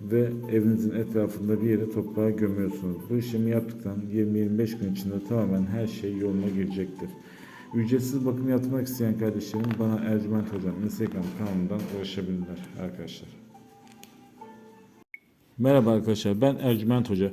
ve evinizin etrafında bir yere toprağa gömüyorsunuz. Bu işlemi yaptıktan 20-25 gün içinde tamamen her şey yoluna girecektir. Ücretsiz bakım yaptırmak isteyen kardeşlerim bana Ercüment Hocam Instagram kanalından ulaşabilirler arkadaşlar. Merhaba arkadaşlar ben Ercüment Hoca.